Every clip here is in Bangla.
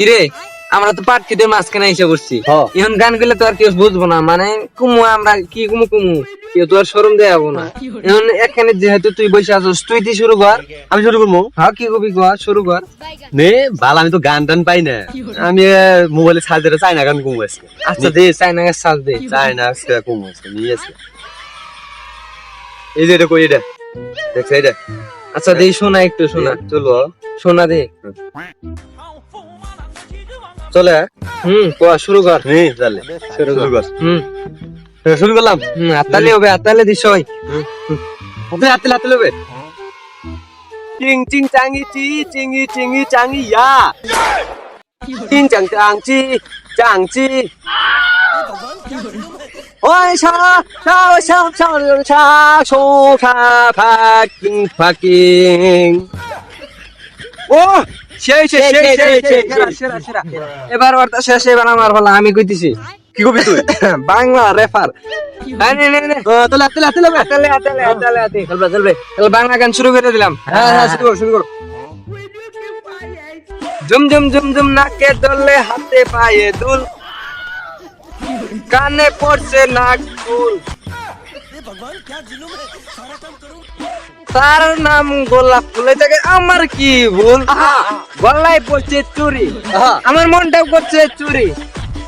কিরে আমরা তো পাট খেতে মাঝখানে এসে বসছি। এখন গান করলে তো আর কেউ বুঝব না মানে কুমু আমরা কি কুমু কুমু? কেউ তো আর সরম দেয়া না। এখন এখানে যেহেতু তুই বসে আছিস তুই তুই শুরু কর। আমি শুরু করব? হ্যাঁ কি কবি কর শুরু কর। নে ভালো আমি তো গান টান পাই না। আমি মোবাইলে সার্চ দিতে চাই না গান কমু আজকে আচ্ছা দে চাইনা গাছ সাজ দে। চাই না আজকে কমু নিয়ে আসে এই যে এটা কই এটা? দেখছ এটা? আচ্ছা দে শোনা একটু শোনা। চলো। শোনা দে। চলে হুম ক শুরু কর। নে চলে শুরু কর। হুম। হ্যাঁ, শুরু করলাম? হুম আতালে হবে আতালে দিস ওই। ওকে হাতে হাতে লবে। চিং চিং চাঙ্গি চি চিঙ্গি চিঙ্গি চাঙ্গি ইয়া। চিং চাং চাং চি চাং চি। ওই সা সা সা সা সা সো সা ফাকিং ফাকিং ও! সেই সেই সেই সেই সেরা, সেরা। এবার ওর শেষ এবার আমার হলো আমি কইতেছি। কি কবি তুই? বাংলা রেফার। বাংলা গান শুরু করে দিলাম। হ্যাঁ হ্যাঁ শুরু কর শুরু কর। জুম জুম জুম জুম নাকে দলে হাতে পায়ে দুল। কানে পড়ছে নাক ফুল। তার নাম গোলাপ ফুলে। থেকে আমার কি ভুল? গলায় পড়ছে চুরি। আমার মনটাও করছে চুরি।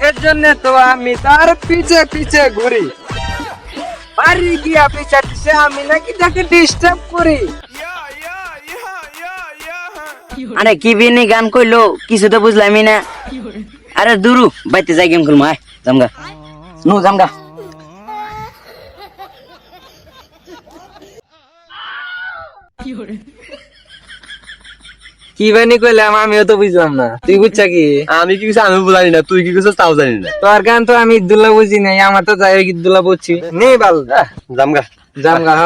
এর জন্য তো আমি তার পিছে পিছে ঘুরি। বাড়ি গিয়া পিছে পিছে আমি নাকি তাকে ডিস্টার্ব করি। আরে কি বিনি গান কইলো? কিছু তো বুঝলামই না। আরে দুরু বাইতে যাই গেম খেলব আয় জামগা নু জামগা কি বানি কইলাম আমিও তো বুঝলাম না। তুই বুঝছা কি? আমি কি কিছু আমি জানি না তুই কি কিছু তাও জানি না। তোর গান তো আমি ইদুল্লাহ বুঝি নাই আমার তো যাই ইদুল্লাহ বুঝছি। নেই বাল। জামগা জামগা হ।